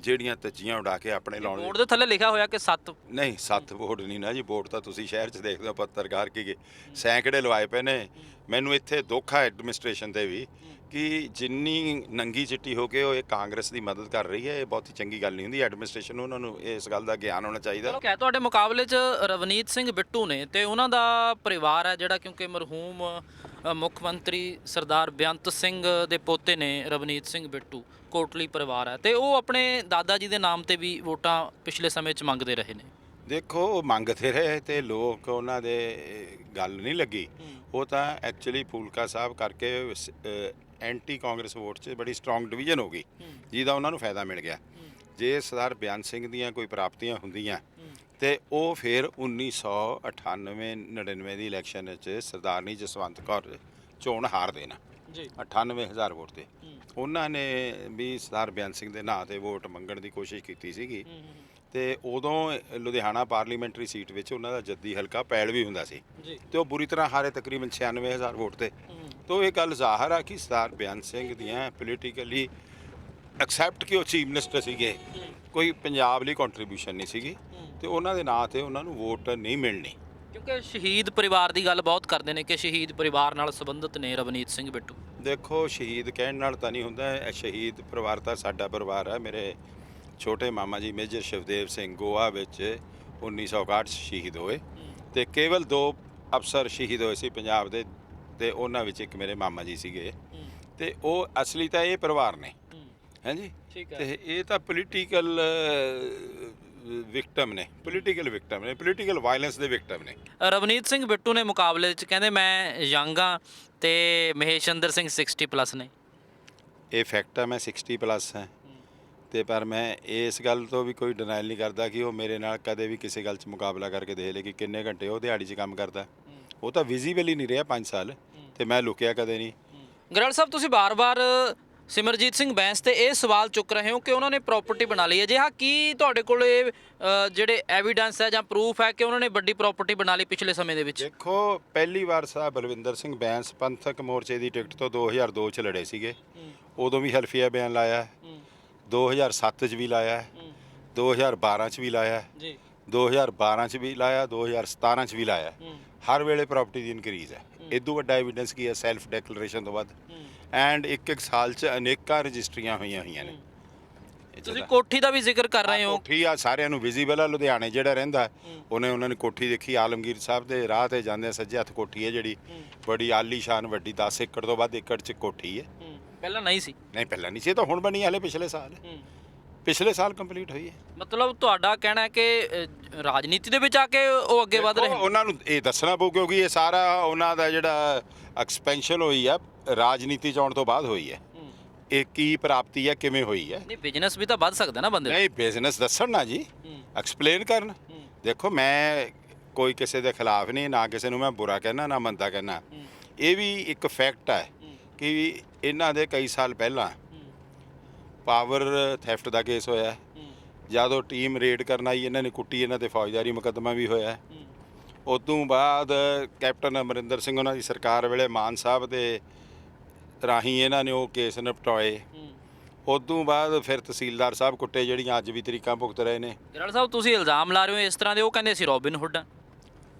ਜਿਹੜੀਆਂ ਤੱਜੀਆਂ ਉਡਾ ਕੇ ਆਪਣੇ ਲਾਉਣ ਬੋਰਡ ਦੇ ਥੱਲੇ ਲਿਖਿਆ ਹੋਇਆ ਕਿ 7 ਨਹੀਂ ਸੱਤ ਵੋਟ ਨਹੀਂ ਨਾ ਜੀ ਵੋਟ ਤਾਂ ਤੁਸੀਂ ਸ਼ਹਿਰ 'ਚ ਦੇਖਦੇ ਹੋ ਪੱਤਰਕਾਰ ਕੀ ਸੈਂਕੜੇ ਲਵਾਏ ਪਏ ਨੇ। ਮੈਨੂੰ ਇੱਥੇ ਦੁੱਖ ਹੈ ਐਡਮਿਨਿਸਟ੍ਰੇਸ਼ਨ ਤੇ ਵੀ, ਕਿ ਜਿੰਨੀ ਨੰਗੀ ਚਿੱਟੀ ਹੋ ਕੇ ਉਹ ਇਹ ਕਾਂਗਰਸ ਦੀ ਮਦਦ ਕਰ ਰਹੀ ਹੈ, ਇਹ ਬਹੁਤ ਹੀ ਚੰਗੀ ਗੱਲ ਨਹੀਂ ਹੁੰਦੀ। ਐਡਮਿਨਿਸਟ੍ਰੇਸ਼ਨ ਨੂੰ ਉਹਨਾਂ ਨੂੰ ਇਸ ਗੱਲ ਦਾ ਗਿਆਨ ਹੋਣਾ ਚਾਹੀਦਾ। ਚਲੋ ਤੁਹਾਡੇ ਮੁਕਾਬਲੇ 'ਚ ਰਵਨੀਤ ਸਿੰਘ ਬਿੱਟੂ ਨੇ ਤੇ ਉਹਨਾਂ ਦਾ ਪਰਿਵਾਰ ਹੈ ਜਿਹੜਾ ਕਿਉਂਕਿ ਮਰਹੂਮ ਮੁੱਖ ਮੰਤਰੀ ਸਰਦਾਰ ਬੇਅੰਤ ਸਿੰਘ ਦੇ ਪੋਤੇ ਨੇ ਰਵਨੀਤ ਸਿੰਘ ਬਿੱਟੂ, ਕੋਟਲੀ ਪਰਿਵਾਰ ਹੈ। ਤੇ ਉਹ ਆਪਣੇ ਦਾਦਾ ਜੀ ਦੇ ਨਾਮ ਤੇ ਵੀ ਵੋਟਾਂ ਪਿਛਲੇ ਸਮੇਂ 'ਚ ਮੰਗਦੇ ਰਹੇ ਨੇ। ਦੇਖੋ ਉਹ ਮੰਗਦੇ ਰਹੇ ਤੇ ਲੋਕ ਉਹਨਾਂ ਦੇ ਗੱਲ ਨਹੀਂ ਲੱਗੀ। ਉਹ ਤਾਂ ਐਕਚੁਅਲੀ ਫੂਲਕਾ ਸਾਹਿਬ ਕਰਕੇ ਐਂਟੀ ਕਾਂਗਰਸ ਵੋਟ 'ਚ ਬੜੀ ਸਟਰੋਂਗ ਡਿਵੀਜ਼ਨ ਹੋ ਗਈ ਜਿਹਦਾ ਉਹਨਾਂ ਨੂੰ ਫਾਇਦਾ ਮਿਲ ਗਿਆ। ਜੇ ਸਰਦਾਰ ਬਿਆਨ ਸਿੰਘ ਦੀਆਂ ਕੋਈ ਪ੍ਰਾਪਤੀਆਂ ਹੁੰਦੀਆਂ ਤੇ ਉਹ ਫਿਰ 1998 99 ਦੀ ਇਲੈਕਸ਼ਨ ਵਿੱਚ ਸਰਦਾਰਨੀ ਜਸਵੰਤ ਕੌਰ ਚੋਣ ਹਾਰ ਦੇਣਾ। ਜੀ। 98000 ਵੋਟ ਤੇ। ਉਹਨਾਂ ਨੇ ਵੀ ਸਰਦਾਰ ਬਿਆਨ ਸਿੰਘ ਦੇ ਨਾਂ ਤੇ ਵੋਟ ਮੰਗਣ ਦੀ ਕੋਸ਼ਿਸ਼ ਕੀਤੀ ਸੀਗੀ। ਤੇ ਉਦੋਂ ਲੁਧਿਆਣਾ ਪਾਰਲੀਮੈਂਟਰੀ ਸੀਟ ਵਿੱਚ ਉਹਨਾਂ ਦਾ ਜੱਦੀ ਹਲਕਾ ਪੈੜ ਵੀ ਹੁੰਦਾ ਸੀ। ਤੇ ਉਹ ਬੁਰੀ ਤਰ੍ਹਾਂ ਹਾਰੇ ਤਕਰੀਬਨ 96000 ਵੋਟ ਤੇ। ਤੋਂ ਇਹ ਗੱਲ ਜ਼ਾਹਰ ਆ ਕਿ ਸਰਦਾਰ ਬਿਆਨ ਸਿੰਘ ਦੀਆਂ ਪੋਲੀਟੀਕਲੀ ਐਕਸੈਪਟ ਕਿ ਉਹ ਚੀਫ ਮਿਨਿਸਟਰ ਸੀਗੇ। ਕੋਈ ਪੰਜਾਬ ਲਈ ਕੰਟਰੀਬਿਊਸ਼ਨ ਨਹੀਂ ਸੀਗੀ। ਤੇ ਉਹਨਾਂ ਦੇ ਨਾਂ ਤੇ ਉਹਨਾਂ ਨੂੰ ਵੋਟ ਨਹੀਂ ਮਿਲਣੀ। ਕਿਉਂਕਿ ਸ਼ਹੀਦ ਪਰਿਵਾਰ ਦੀ ਗੱਲ ਬਹੁਤ ਕਰਦੇ ਨੇ ਕਿ ਸ਼ਹੀਦ ਪਰਿਵਾਰ ਨਾਲ ਸੰਬੰਧਿਤ ਨੇ ਰਵਨੀਤ ਸਿੰਘ ਬਿੱਟੂ। ਦੇਖੋ ਸ਼ਹੀਦ ਕਹਿਣ ਨਾਲ ਤਾਂ ਨਹੀਂ ਹੁੰਦਾ ਇਹ ਸ਼ਹੀਦ ਪਰਿਵਾਰ ਤਾਂ ਸਾਡਾ ਪਰਿਵਾਰ ਹੈ ਮੇਰੇ ਛੋਟੇ ਮਾਮਾ ਜੀ ਮੇਜਰ ਸ਼ਿਵਦੇਵ ਸਿੰਘ ਗੋਆ ਵਿੱਚ 1961 'ਚ ਸ਼ਹੀਦ ਹੋਏ ਤੇ ਕੇਵਲ ਦੋ ਅਫਸਰ ਸ਼ਹੀਦ ਹੋਏ ਸੀ ਪੰਜਾਬ ਦੇ ਤੇ ਉਹਨਾਂ ਵਿੱਚ ਇੱਕ ਮੇਰੇ ਮਾਮਾ ਜੀ ਸੀਗੇ। ਤੇ ਉਹ ਅਸਲੀ ਤਾਂ ਇਹ ਪਰਿਵਾਰ ਨੇ। ਹਾਂਜੀ। ਤੇ ਇਹ ਤਾਂ ਪੋਲੀਟੀਕਲ ਵਿਕਟਮ ਨੇ। ਪੋਲੀਟੀਕਲ ਵਿਕਟਮ ਨੇ। ਪੋਲੀਟੀਕਲ ਵਾਇਲੈਂਸ ਦੇ ਵਿਕਟਮ ਨੇ। ਰਵਨੀਤ ਸਿੰਘ ਬਿੱਟੂ ਨੇ ਮੁਕਾਬਲੇ 'ਚ ਕਹਿੰਦੇ ਮੈਂ ਯੰਗ ਹਾਂ ਤੇ ਮਹੇਸ਼ੰਦਰ ਸਿੰਘ 60 ਪਲੱਸ ਨੇ। ਇਹ ਫੈਕਟ ਹੈ ਮੈਂ 60 ਪਲੱਸ ਹਾਂ। ਤੇ ਪਰ ਮੈਂ ਇਸ ਗੱਲ ਤੋਂ ਵੀ ਕੋਈ ਡਿਨਾਈਲ ਨਹੀਂ ਕਰਦਾ ਕਿ ਉਹ ਮੇਰੇ ਨਾਲ ਕਦੇ ਵੀ ਕਿਸੇ ਗੱਲ 'ਚ ਮੁਕਾਬਲਾ ਕਰਕੇ ਦੇਖ ਲੇ ਕਿ ਕਿੰਨੇ ਘੰਟੇ ਉਹ ਦਿਹਾੜੀ 'ਚ ਕੰਮ ਕਰਦਾ। ਉਹ ਤਾਂ ਵਿਜ਼ੀਬਲ ਹੀ ਨਹੀਂ ਰਿਹਾ 5 ਸਾਲ ਤੇ ਮੈਂ ਲੁਕਿਆ ਕਦੇ ਨਹੀਂ। ਗਰਲ ਸਾਹਿਬ ਤੁਸੀਂ ਬਾਰ-ਬਾਰ ਸਿਮਰਜੀਤ ਸਿੰਘ ਬੈਂਸ ਤੇ ਇਹ ਸਵਾਲ ਚੁੱਕ ਰਹੇ ਹੋ ਕਿ ਉਹਨਾਂ ਨੇ ਪ੍ਰਾਪਰਟੀ ਬਣਾ ਲਈ ਹੈ। ਜੇ ਹਾਂ ਕੀ ਤੁਹਾਡੇ ਕੋਲ ਇਹ ਜਿਹੜੇ ਐਵੀਡੈਂਸ ਹੈ ਜਾਂ ਪ੍ਰੂਫ ਹੈ ਕਿ ਉਹਨਾਂ ਨੇ ਵੱਡੀ ਪ੍ਰਾਪਰਟੀ ਬਣਾ ਲਈ ਪਿਛਲੇ ਸਮੇਂ ਦੇ ਵਿੱਚ? ਦੇਖੋ ਪਹਿਲੀ ਵਾਰ ਸਾਹਿਬ ਬਲਵਿੰਦਰ ਸਿੰਘ ਬੈਂਸ ਪੰਥਕ ਮੋਰਚੇ ਦੀ ਟਿਕਟ ਤੋਂ 2002 ਚ ਲੜੇ ਸੀਗੇ। ਉਦੋਂ ਵੀ ਹਲਫੀਆ ਬਿਆਨ ਲਾਇਆ। 2007 ਚ ਵੀ ਲਾਇਆ 2012 ਚ ਵੀ ਲਾਇਆ ਜੀ। 2012 ਚ ਵੀ ਲਾਇਆ 2017 ਚ ਵੀ ਲਾਇਆ ਹਰ ਵੇਲੇ ਪ੍ਰਾਪਰਟੀ ਦੀ ਇਨਕਰੀਜ਼ ਹੈ। ਇਦੋਂ ਵੱਡਾ ਐਵੀਡੈਂਸ ਕੀ ਹੈ? ਸੈਲਫ ਡੈਕਲੇਰੇਸ਼ਨ ਤੋਂ ਬਾਅਦ। ਐਂਡ ਇੱਕ ਇੱਕ ਸਾਲ ਚ ਅਨੇਕਾਂ ਰਜਿਸਟਰੀਆਂ ਹੋਈਆਂ ਹੋਈਆਂ ਨੇ। ਤੁਸੀਂ ਕੋਠੀ ਦਾ ਵੀ ਜ਼ਿਕਰ ਕਰ ਰਹੇ ਹੋ। ਕੋਠੀ ਆ ਸਾਰਿਆਂ ਨੂੰ ਵਿਜ਼ੀਬਲ ਆ। ਲੁਧਿਆਣੇ ਜਿਹੜਾ ਰਹਿੰਦਾ ਉਹਨੇ ਉਹਨਾਂ ਨੇ ਕੋਠੀ ਦੇਖੀ ਆਲਮਗੀਰ ਸਾਹਿਬ ਦੇ ਰਾਹ ਤੇ ਜਾਂਦੇ ਸੱਜੇ ਹੱਥ ਕੋਠੀ ਹੈ ਜਿਹੜੀ। ਬੜੀ ਆਲੀਸ਼ਾਨ ਵੱਡੀ 10 ਏਕੜ ਤੋਂ ਵੱਧ ਏਕੜ ਚ ਕੋਠੀ ਹੈ। ਪਹਿਲਾਂ ਨਹੀਂ ਸੀ। ਨਹੀਂ ਪਹਿਲਾਂ ਨਹੀਂ ਸੀ ਇਹ ਤਾਂ ਹੁਣ ਬਣੀ ਹਲੇ ਪਿਛਲੇ ਸਾਲ। ਪਿਛਲੇ ਸਾਲ ਕੰਪਲੀਟ ਹੋਈ ਹੈ। ਮਤਲਬ ਤੁਹਾਡਾ ਕਹਿਣਾ ਹੈ ਕਿ ਅ, ਰਾਜਨੀਤੀ ਦੇ ਵਿੱਚ ਆ ਕੇ ਉਹ ਅੱਗੇ ਵਧ ਰਹੇ ਦੇਖੋ, ਨੇ ਉਹਨਾਂ ਨੂੰ ਇਹ ਦੱਸਣਾ ਪਊ ਕਿਉਂਕਿ ਇਹ ਸਾਰਾ ਉਹਨਾਂ ਦਾ ਜਿਹੜਾ ਐਕਸਪੈਂਸ਼ਨ ਹੋਈ ਆ ਰਾਜਨੀਤੀ ਚ ਆਉਣ ਤੋਂ ਬਾਅਦ ਹੋਈ ਹੈ। ਇਹ ਕੀ ਪ੍ਰਾਪਤੀ ਹੈ ਕਿਵੇਂ ਹੋਈ ਹੈ? ਨਹੀਂ ਬਿਜ਼ਨਸ ਵੀ ਤਾਂ ਵੱਧ ਸਕਦਾ ਨਾ ਬੰਦੇ ਦਾ। ਨਹੀਂ ਬਿਜ਼ਨਸ ਦੱਸਣ ਨਾ ਜੀ। ਐਕਸਪਲੇਨ ਕਰਨ। ਦੇਖੋ ਮੈਂ ਕੋਈ ਕਿਸੇ ਦੇ ਖਿਲਾਫ ਨਹੀਂ ਨਾ ਕਿਸੇ ਨੂੰ ਮੈਂ ਬੁਰਾ ਕਹਿਣਾ ਨਾ ਮੰਦਾ ਕਹਿਣਾ। ਇਹ ਵੀ ਇੱਕ ਫੈਕਟ ਹੈ ਕਿ ਇਹਨਾਂ ਦੇ ਕਈ ਸਾਲ ਪਹਿਲਾਂ ਪਾਵਰ ਥੈਫਟ ਦਾ ਕੇਸ ਹੋਇਆ। ਜਦੋਂ ਟੀਮ ਰੇਡ ਕਰਨ ਆਈ, ਇਹਨਾਂ ਨੇ ਕੁੱਟੀ, ਇਹਨਾਂ ਤੇ ਫੌਜਦਾਰੀ ਮੁਕੱਦਮਾ ਵੀ ਹੋਇਆ। ਉਸ ਤੋਂ ਬਾਅਦ ਕੈਪਟਨ ਅਮਰਿੰਦਰ ਸਿੰਘ ਉਹਨਾਂ ਦੀ ਸਰਕਾਰ ਵੇਲੇ, ਮਾਨ ਸਾਹਿਬ ਦੇ ਰਾਹੀਂ ਇਹਨਾਂ ਨੇ ਉਹ ਕੇਸ ਨਿਪਟਾਏ। ਉਦੋਂ ਬਾਅਦ ਫਿਰ ਤਹਿਸੀਲਦਾਰ ਸਾਹਿਬ ਕੁੱਟੇ, ਜਿਹੜੀਆਂ ਅੱਜ ਵੀ ਤਰੀਕਾਂ ਭੁਗਤ ਰਹੇ ਨੇ। ਜਰਲ ਸਾਹਿਬ, ਤੁਸੀਂ ਇਲਜ਼ਾਮ ਲਾ ਰਹੇ ਹੋ ਇਸ ਤਰ੍ਹਾਂ ਦੇ, ਉਹ ਕਹਿੰਦੇ ਸੀ ਰੋਬਿਨ ਹੁੱਡ।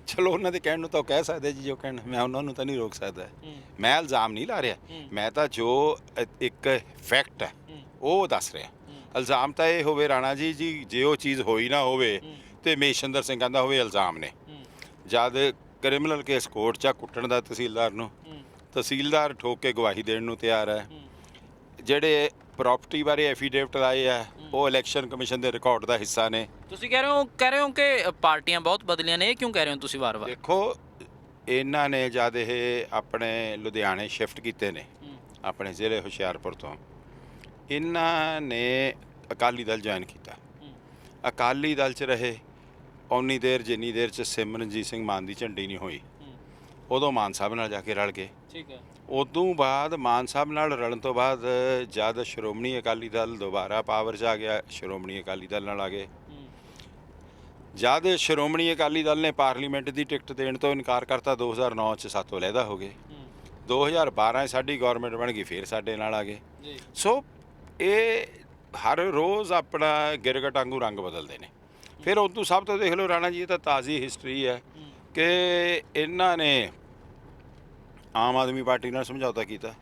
ਚਲੋ ਉਹਨਾਂ ਦੇ ਕਹਿਣ ਨੂੰ ਤਾਂ ਉਹ ਕਹਿ ਸਕਦੇ ਜੀ ਜੋ ਕਹਿਣ ਮੈਂ ਉਹਨਾਂ ਨੂੰ ਤਾਂ ਨਹੀਂ ਰੋਕ ਸਕਦਾ। ਮੈਂ ਇਲਜ਼ਾਮ ਨਹੀਂ ਲਾ ਰਿਹਾ। ਮੈਂ ਤਾਂ ਜੋ ਇੱਕ ਫੈਕਟ ਹੈ ਉਹ ਦੱਸ ਰਿਹਾ। ਇਲਜ਼ਾਮ ਤਾਂ ਇਹ ਹੋਵੇ ਰਾਣਾ ਜੀ ਜੀ ਜੇ ਉਹ ਚੀਜ਼ ਹੋਈ ਨਾ ਹੋਵੇ ਤੇ ਮੇਸ਼ੰਦਰ ਸਿੰਘ ਕਹਿੰਦਾ ਹੋਵੇ ਇਲਜ਼ਾਮ ਨੇ। ਜਦ ਕ੍ਰਿਮੀਨਲ ਕੇਸ ਕੋਰਟ 'ਚ ਕੁੱਟਣ ਦਾ ਤਹਿਸੀਲਦਾਰ ਨੂੰ ਤਹਿਸੀਲਦਾਰ ਠੋਕ ਕੇ ਗਵਾਹੀ ਦੇਣ ਨੂੰ ਤਿਆਰ ਹੈ। ਜਿਹੜੇ ਪ੍ਰਾਪਰਟੀ ਬਾਰੇ ਐਫੀਡੇਵਿਟ ਆਏ ਆ ਉਹ ਇਲੈਕਸ਼ਨ ਕਮਿਸ਼ਨ ਦੇ ਰਿਕਾਰਡ ਦਾ ਹਿੱਸਾ ਨੇ। ਤੁਸੀਂ ਕਹਿ ਰਹੇ ਹੋ ਕਹਿ ਰਹੇ ਹੋ ਕਿ ਪਾਰਟੀਆਂ ਬਹੁਤ ਬਦਲੀਆਂ ਨੇ ਇਹ ਕਿਉਂ ਕਹਿ ਰਹੇ ਹੋ ਤੁਸੀਂ ਵਾਰ-ਵਾਰ? ਦੇਖੋ ਇਹਨਾਂ ਨੇ ਜਦ ਇਹ ਆਪਣੇ ਲੁਧਿਆਣੇ ਸ਼ਿਫਟ ਕੀਤੇ ਨੇ ਆਪਣੇ ਜ਼ਿਲ੍ਹੇ ਹੁਸ਼ਿਆਰਪੁਰ ਤੋਂ ਇਹਨਾਂ ਨੇ ਅਕਾਲੀ ਦਲ ਜੁਆਇਨ ਕੀਤਾ। ਅਕਾਲੀ ਦਲ 'ਚ ਰਹੇ ਓਨੀ ਦੇਰ ਜਿੰਨੀ ਦੇਰ 'ਚ ਸਿਮਰਨਜੀਤ ਸਿੰਘ ਮਾਨ ਦੀ ਝੰਡੀ ਨਹੀਂ ਹੋਈ ਉਦੋਂ ਮਾਨ ਸਾਹਿਬ ਨਾਲ ਜਾ ਕੇ ਰਲ ਗਏ। ਠੀਕ ਹੈ। ਉਦੋਂ ਬਾਅਦ ਮਾਨ ਸਾਹਿਬ ਨਾਲ ਰਲਣ ਤੋਂ ਬਾਅਦ ਜਦ ਸ਼੍ਰੋਮਣੀ ਅਕਾਲੀ ਦਲ ਦੁਬਾਰਾ ਪਾਵਰ 'ਚ ਆ ਗਿਆ ਸ਼੍ਰੋਮਣੀ ਅਕਾਲੀ ਦਲ ਨਾਲ ਆ ਗਏ। ਜਦ ਸ਼੍ਰੋਮਣੀ ਅਕਾਲੀ ਦਲ ਨੇ ਪਾਰਲੀਮੈਂਟ ਦੀ ਟਿਕਟ ਦੇਣ ਤੋਂ ਇਨਕਾਰ ਕਰਤਾ 2009 ਚ ਸਾਤੋਂ ਲਹਿਦਾ ਹੋ ਗਏ। 2012 'ਚ ਸਾਡੀ ਗਵਰਨਮੈਂਟ ਬਣ ਗਈ ਫਿਰ ਸਾਡੇ ਨਾਲ ਆ ਗਏ। ਜੀ। ਸੋ ਇਹ ਹਰ ਰੋਜ਼ ਆਪਣਾ ਗਿਰਗਟ ਵਾਂਗੂ ਰੰਗ ਬਦਲਦੇ ਨੇ। ਫਿਰ ਉਦੋਂ ਸਭ ਤੋਂ ਦੇਖ ਲਓ ਰਾਣਾ ਜੀ ਇਹ ਤਾਂ ਤਾਜ਼ੀ ਹਿਸਟਰੀ ਹੈ। ਕਿ ਇਹਨਾਂ ਨੇ ਆਮ ਆਦਮੀ ਪਾਰਟੀ ਨਾਲ ਸਮਝੌਤਾ ਕੀਤਾ।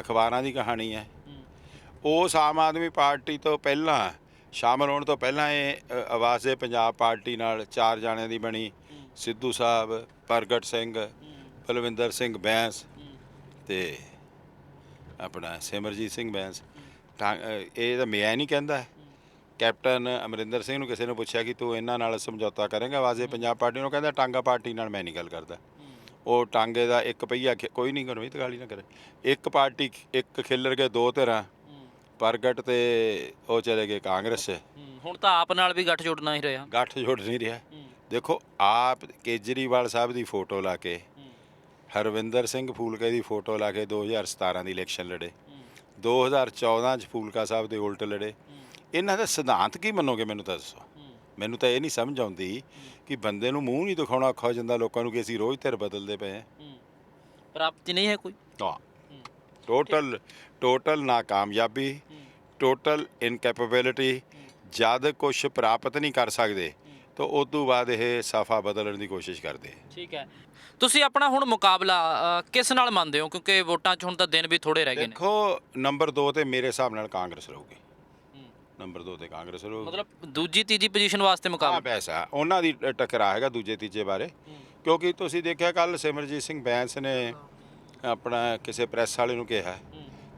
ਅਖਬਾਰਾਂ ਦੀ ਕਹਾਣੀ ਹੈ। ਉਸ ਆਮ ਆਦਮੀ ਪਾਰਟੀ ਤੋਂ ਪਹਿਲਾਂ ਸ਼ਾਮਲ ਹੋਣ ਤੋਂ ਪਹਿਲਾਂ ਇਹ ਆਵਾਜ਼ੇ ਪੰਜਾਬ ਪਾਰਟੀ ਨਾਲ ਚਾਰ ਜਾਣਿਆਂ ਦੀ ਬਣੀ। ਸਿੱਧੂ ਸਾਹਿਬ ਪ੍ਰਗਟ ਸਿੰਘ ਬਲਵਿੰਦਰ ਸਿੰਘ ਬੈਂਸ ਤੇ ਆਪਣਾ ਸਿਮਰਜੀਤ ਸਿੰਘ ਬੈਂਸ। ਇਹ ਤਾਂ ਮੈਂ ਨਹੀਂ ਕਹਿੰਦਾ। ਕੈਪਟਨ ਅਮਰਿੰਦਰ ਸਿੰਘ ਨੂੰ ਕਿਸੇ ਨੇ ਪੁੱਛਿਆ ਕਿ ਤੂੰ ਇਹਨਾਂ ਨਾਲ ਸਮਝੌਤਾ ਕਰੇਂਗਾ? ਆਵਾਜ਼ੇ ਪੰਜਾਬ ਪਾਰਟੀ ਨੂੰ ਕਹਿੰਦਾ ਟਾਂਗਾ ਪਾਰਟੀ ਨਾਲ ਮੈਂ ਨਹੀਂ ਗੱਲ ਕਰਦਾ। ਉਹ ਟਾਂਗੇ ਦਾ ਇੱਕ ਪਹੀਆ ਖਿ- ਕੋਈ ਨਹੀਂ ਗੁਰਮੀਤ ਗਾਲੀ ਨਾ ਕਰੇ। ਇੱਕ ਪਾਰਟੀ ਇੱਕ ਖਿੱਲਰ ਕੇ ਦੋ ਧਿਰਾਂ। ਪ੍ਰਗਟ ਤੇ ਉਹ ਚਲੇ ਗਏ ਕਾਂਗਰਸ। 'ਚ ਹੂੰ, ਹੁਣ ਤਾਂ ਆਪ ਨਾਲ ਵੀ ਗੱਠ ਜੋੜਨਾ ਹੀ ਰਿਹਾ। ਗੱਠ ਜੋੜ ਨਹੀਂ ਰਿਹਾ। ਦੇਖੋ ਆਪ ਕੇਜਰੀਵਾਲ ਸਾਹਿਬ ਦੀ ਫੋਟੋ ਲਾ ਕੇ ਹਰਵਿੰਦਰ ਸਿੰਘ ਫੂਲਕੇ ਦੀ ਫੋਟੋ ਲਾ ਕੇ 2017 ਦੀ ਇਲੈਕਸ਼ਨ ਲੜੇ। 2014 ਚ ਫੂਲਕਾ ਸਾਹਿਬ ਦੇ ਉਲਟ ਲੜੇ। ਇਹਨਾਂ ਦਾ ਸਿਧਾਂਤ ਕੀ ਮੰਨੋਗੇ ਮੈਨੂੰ ਤਾਂ ਦੱਸੋ। ਮੈਨੂੰ ਤਾਂ ਇਹ ਨਹੀਂ ਸਮਝ ਆਉਂਦੀ ਕਿ ਬੰਦੇ ਨੂੰ ਮੂੰਹ ਨਹੀਂ ਦਿਖਾਉਣਾ ਔਖਾ ਹੋ ਜਾਂਦਾ ਲੋਕਾਂ ਨੂੰ ਕਿ ਅਸੀਂ ਰੋਜ਼ ਧਿਰ ਬਦਲਦੇ ਪਏ ਹਾਂ। ਪ੍ਰਾਪਤੀ ਨਹੀਂ ਹੈ ਕੋਈ? ਨਾ ਟੋਟਲ ਟੋਟਲ ਨਾਕਾਮਯਾਬੀ ਟੋਟਲ ਇਨਕੈਪੇਬਿਲਿਟੀ ਜਦ ਕੁਝ ਪ੍ਰਾਪਤ ਨਹੀਂ ਕਰ ਸਕਦੇ ਤਾਂ ਉਸ ਤੋਂ ਬਾਅਦ ਇਹ ਸਾਫਾ ਬਦਲਣ ਦੀ ਕੋਸ਼ਿਸ਼ ਕਰਦੇ ਠੀਕ ਹੈ। ਤੁਸੀਂ ਆਪਣਾ ਹੁਣ ਮੁਕਾਬਲਾ ਅ, ਕਿਸ ਨਾਲ ਮੰਨਦੇ ਹੋ? ਕਿਉਂਕਿ ਵੋਟਾਂ 'ਚ ਹੁਣ ਤਾਂ ਦਿਨ ਵੀ ਥੋੜੇ ਰਹਿ ਗਏ ਨੇ। ਦੇਖੋ ਨੰਬਰ 2 ਤੇ ਮੇਰੇ ਹਿਸਾਬ ਨਾਲ ਕਾਂਗਰਸ ਰਹੂਗੀ। ਨੰਬਰ 2 ਤੇ ਕਾਂਗਰਸ ਰਹੂਗੀ ਮਤਲਬ ਦੂਜੀ ਤੀਜੀ ਪੋਜੀਸ਼ਨ ਵਾਸਤੇ ਹਾਂ ਮੁਕਾਬਲਾ ਪੈਸਾ ਉਹਨਾਂ ਦੀ ਟਕਰਾ ਹੈਗਾ ਦੂਜੇ ਤੀਜੇ ਬਾਰੇ। ਕਿਉਂਕਿ ਤੁਸੀਂ ਦੇਖਿਆ ਕੱਲ ਸਿਮਰਜੀਤ ਸਿੰਘ ਬੈਂਸ ਨੇ ਆਪਣਾ ਕਿਸੇ ਪ੍ਰੈਸ ਵਾਲੇ ਨੂੰ ਕਿਹਾ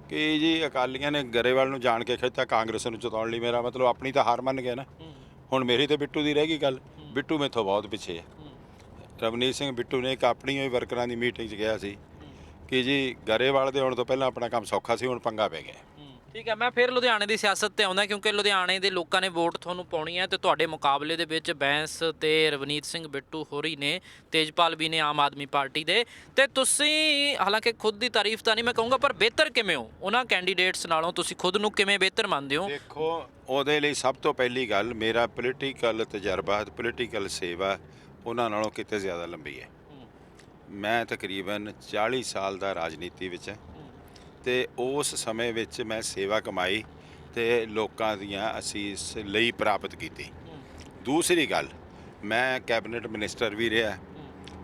ਕਿ ਜੀ ਅਕਾਲੀਆਂ ਨੇ ਗਰੇਵਾਲ ਨੂੰ ਜਾਣ ਕੇ ਖਿੱਚਤਾ ਕਾਂਗਰਸ ਨੂੰ ਜਿਤਾਉਣ ਲਈ ਮੇਰਾ ਮਤਲਬ ਆਪਣੀ ਤਾਂ ਹਾਰ ਮੰਨ ਗਿਆ ਨਾ। ਹੁਣ ਮੇਰੀ ਤੇ ਬਿੱਟੂ ਦੀ ਰਹਿ ਗਈ ਗੱਲ। ਬਿੱਟੂ ਮੇਥੋਂ ਬਹੁਤ ਪਿੱਛੇ ਹੈ ਰਵਨੀਤ ਸਿੰਘ ਬਿੱਟੂ ਨੇ ਇੱਕ ਆਪਣੀ ਹੋਈ ਵਰਕਰਾਂ ਦੀ ਮੀਟਿੰਗ 'ਚ ਕਿਹਾ ਸੀ ਕਿ ਜੀ ਗਰੇਵਾਲ ਦੇ ਆਉਣ ਤੋਂ ਪਹਿਲਾਂ ਆਪਣਾ ਕੰਮ ਸੌਖਾ ਸੀ ਹੁਣ ਪੰਗਾ ਪੈ ਗਿਆ। ਠੀਕ ਹੈ ਮੈਂ ਫਿਰ ਲੁਧਿਆਣੇ ਦੀ ਸਿਆਸਤ ਤੇ ਆਉਂਦਾ ਕਿਉਂਕਿ ਲੁਧਿਆਣੇ ਦੇ ਲੋਕਾਂ ਨੇ ਵੋਟ ਤੁਹਾਨੂੰ ਪਾਉਣੀ ਹੈ ਤੇ ਤੁਹਾਡੇ ਮੁਕਾਬਲੇ ਦੇ ਵਿੱਚ ਬੈਂਸ ਤੇ ਰਵਨੀਤ ਸਿੰਘ ਬਿੱਟੂ ਹੋਰੀ ਨੇ ਤੇਜਪਾਲ ਵੀ ਨੇ ਆਮ ਆਦਮੀ ਪਾਰਟੀ ਦੇ। ਤੇ ਤੁਸੀਂ ਹਾਲਾਂਕਿ ਖੁਦ ਦੀ ਤਾਰੀਫ ਤਾਂ ਨਹੀਂ ਮੈਂ ਕਹੂੰਗਾ ਪਰ ਬਿਹਤਰ ਕਿਵੇਂ ਹੋ? ਉਹਨਾਂ ਕੈਂਡੀਡੇਟਸ ਨਾਲੋਂ ਤੁਸੀਂ ਖੁਦ ਨੂੰ ਕਿਵੇਂ ਬਿਹਤਰ ਮੰਨਦੇ ਹੋ? ਦੇਖੋ ਉਹਦੇ ਲਈ ਸਭ ਤੋਂ ਪਹਿਲੀ ਗੱਲ ਮੇਰਾ ਪੋਲੀਟੀਕਲ ਤਜਰਬਾ ਪੋਲੀਟੀਕਲ ਸੇਵਾ ਉਹਨਾਂ ਨਾਲੋਂ ਕਿਤੇ ਜ਼ਿਆਦਾ ਲੰਬੀ ਹੈ। ਮੈਂ ਤਕਰੀਬਨ 40 ਸਾਲ ਦਾ ਰਾਜਨੀਤੀ ਵਿੱਚ ਹਾਂ। ਤੇ ਉਸ ਸਮੇਂ ਵਿੱਚ ਮੈਂ ਸੇਵਾ ਕਮਾਈ ਤੇ ਲੋਕਾਂ ਦੀਆਂ ਅਸੀਸ ਲਈ ਪ੍ਰਾਪਤ ਕੀਤੀ। ਦੂਸਰੀ ਗੱਲ, ਮੈਂ ਕੈਬਨਿਟ ਮਿਨਿਸਟਰ ਵੀ ਰਿਹਾ।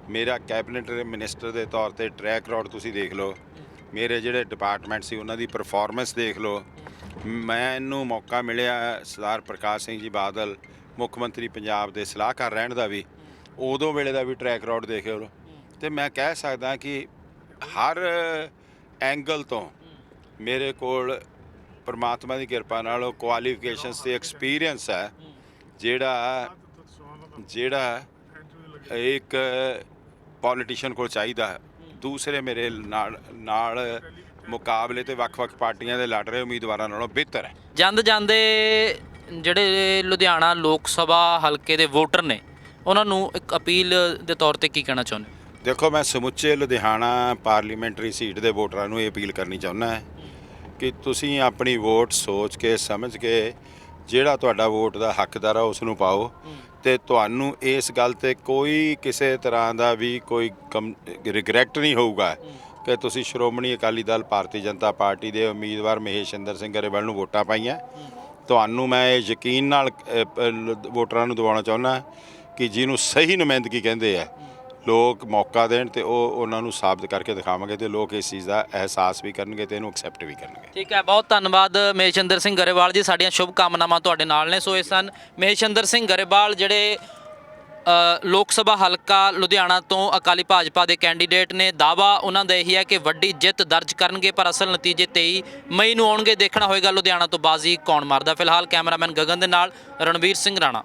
ਮੇਰਾ ਕੈਬਨਿਟ ਮਿਨਿਸਟਰ ਦੇ ਤੌਰ ਤੇ ਟਰੈਕ ਰੋਡ ਤੁਸੀਂ ਦੇਖ ਲਓ। ਮੇਰੇ ਜਿਹੜੇ ਡਿਪਾਰਟਮੈਂਟ ਸੀ ਉਹਨਾਂ ਦੀ ਪਰਫਾਰਮੈਂਸ ਦੇਖ ਲਓ। ਮੈਨੂੰ ਮੌਕਾ ਮਿਲਿਆ ਸਰਦਾਰ ਪ੍ਰਕਾਸ਼ ਸਿੰਘ ਜੀ ਬਾਦਲ, ਮੁੱਖ ਮੰਤਰੀ ਪੰਜਾਬ ਦੇ ਸਲਾਹਕਾਰ ਰਹਿਣ ਦਾ ਵੀ। ਉਦੋਂ ਵੇਲੇ ਦਾ ਵੀ ਟਰੈਕ ਰੋਡ ਦੇਖ ਲਓ। ਤੇ ਮੈਂ ਕਹਿ ਸਕਦਾ ਕਿ ਹਰ ਐਂਗਲ ਤੋਂ ਮੇਰੇ ਕੋਲ ਪਰਮਾਤਮਾ ਦੀ ਕਿਰਪਾ ਨਾਲ ਕੁਆਲੀਫਿਕੇਸ਼ਨਸ ਤੇ ਐਕਸਪੀਰੀਅੰਸ ਹੈ, ਜਿਹੜਾ ਜਿਹੜਾ ਇੱਕ ਪੋਲੀਟੀਸ਼ੀਅਨ ਕੋਲ ਚਾਹੀਦਾ ਹੈ। ਦੂਸਰੇ ਮੇਰੇ ਨਾਲ ਨਾਲ ਮੁਕਾਬਲੇ ਤੇ ਵੱਖ-ਵੱਖ ਪਾਰਟੀਆਂ ਦੇ ਲੜ ਰਹੇ ਉਮੀਦਵਾਰਾਂ ਨਾਲੋਂ ਬਿਹਤਰ ਹੈ ਜਾਂਦੇ ਜਾਂਦੇ ਜਿਹੜੇ ਲੁਧਿਆਣਾ ਲੋਕ ਸਭਾ ਹਲਕੇ ਦੇ ਵੋਟਰ ਨੇ, ਉਹਨਾਂ ਨੂੰ ਇੱਕ ਅਪੀਲ ਦੇ ਤੌਰ ਤੇ ਕੀ ਕਹਿਣਾ ਚਾਹੁੰਦੇ ਦੇਖੋ, ਮੈਂ ਸਮੁੱਚੇ ਲੁਧਿਆਣਾ ਪਾਰਲੀਮੈਂਟਰੀ ਸੀਟ ਦੇ ਵੋਟਰਾਂ ਨੂੰ ਇਹ ਅਪੀਲ ਕਰਨੀ ਚਾਹੁੰਦਾ ਹਾਂ ਕਿ ਤੁਸੀਂ ਆਪਣੀ ਵੋਟ ਸੋਚ ਕੇ, ਸਮਝ ਕੇ ਜਿਹੜਾ ਤੁਹਾਡਾ ਵੋਟ ਦਾ ਹੱਕਦਾਰ ਆ, ਉਸ ਨੂੰ ਪਾਓ। ਤੇ ਤੁਹਾਨੂੰ ਇਸ ਗੱਲ ਤੇ ਕੋਈ ਕਿਸੇ ਤਰ੍ਹਾਂ ਦਾ ਵੀ ਕੋਈ ਰਿਗਰੈਟ ਨਹੀਂ ਹੋਊਗਾ ਕਿ ਤੁਸੀਂ ਸ਼੍ਰੋਮਣੀ ਅਕਾਲੀ ਦਲ, ਭਾਰਤੀ ਜਨਤਾ ਪਾਰਟੀ ਦੇ ਉਮੀਦਵਾਰ ਮਹੇਸ਼ ਇੰਦਰ ਸਿੰਘ ਗਰੇਵਾਲ ਨੂੰ ਵੋਟਾਂ ਪਾਈਆਂ। ਤੁਹਾਨੂੰ ਮੈਂ ਇਹ ਯਕੀਨ ਨਾਲ ਵੋਟਰਾਂ ਨੂੰ ਦਿਵਾਉਣਾ ਚਾਹੁੰਦਾ ਕਿ ਜਿਹਨੂੰ ਸਹੀ ਨੁਮਾਇੰਦਗੀ ਕਹਿੰਦੇ ਆ ਲੋਕ ਮੌਕਾ ਦੇਣ ਤੇ ਉਹ ਉਹਨਾਂ ਨੂੰ ਸਾਬਤ ਕਰਕੇ ਦਿਖਾਵਾਂਗੇ ਤੇ ਲੋਕ ਇਸ ਚੀਜ਼ ਦਾ ਅਹਿਸਾਸ ਵੀ ਕਰਨਗੇ ਤੇ ਇਹਨੂੰ ਐਕਸੈਪਟ ਵੀ ਕਰਨਗੇ। ਠੀਕ ਹੈ, ਬਹੁਤ ਧੰਨਵਾਦ ਮਹੇਸ਼ਿੰਦਰ ਸਿੰਘ ਗਰੇਵਾਲ ਜੀ, ਸਾਡੀਆਂ ਸ਼ੁਭ ਕਾਮਨਾਵਾਂ ਤੁਹਾਡੇ ਨਾਲ ਨੇ। ਸੋ ਇਹ ਸਨ ਮਹੇਸ਼ਿੰਦਰ ਸਿੰਘ ਗਰੇਵਾਲ ਜਿਹੜੇ ਲੋਕ ਸਭਾ ਹਲਕਾ ਲੁਧਿਆਣਾ ਤੋਂ ਅਕਾਲੀ ਭਾਜਪਾ ਦੇ ਕੈਂਡੀਡੇਟ ਨੇ। ਦਾਵਾ ਉਹਨਾਂ ਦਾ ਇਹੀ ਹੈ ਕਿ ਵੱਡੀ ਜਿੱਤ ਦਰਜ ਕਰਨਗੇ, ਪਰ ਅਸਲ ਨਤੀਜੇ 23 ਮਈ ਨੂੰ ਆਉਣਗੇ। ਦੇਖਣਾ ਹੋਏਗਾ ਲੁਧਿਆਣਾ ਤੋਂ ਬਾਜ਼ੀ ਕੌਣ ਮਾਰਦਾ। ਫਿਲਹਾਲ ਕੈਮਰਾਮੈਨ ਗਗਨ ਦੇ ਨਾਲ ਰਣਵੀਰ ਸਿੰਘ ਰਾਣਾ।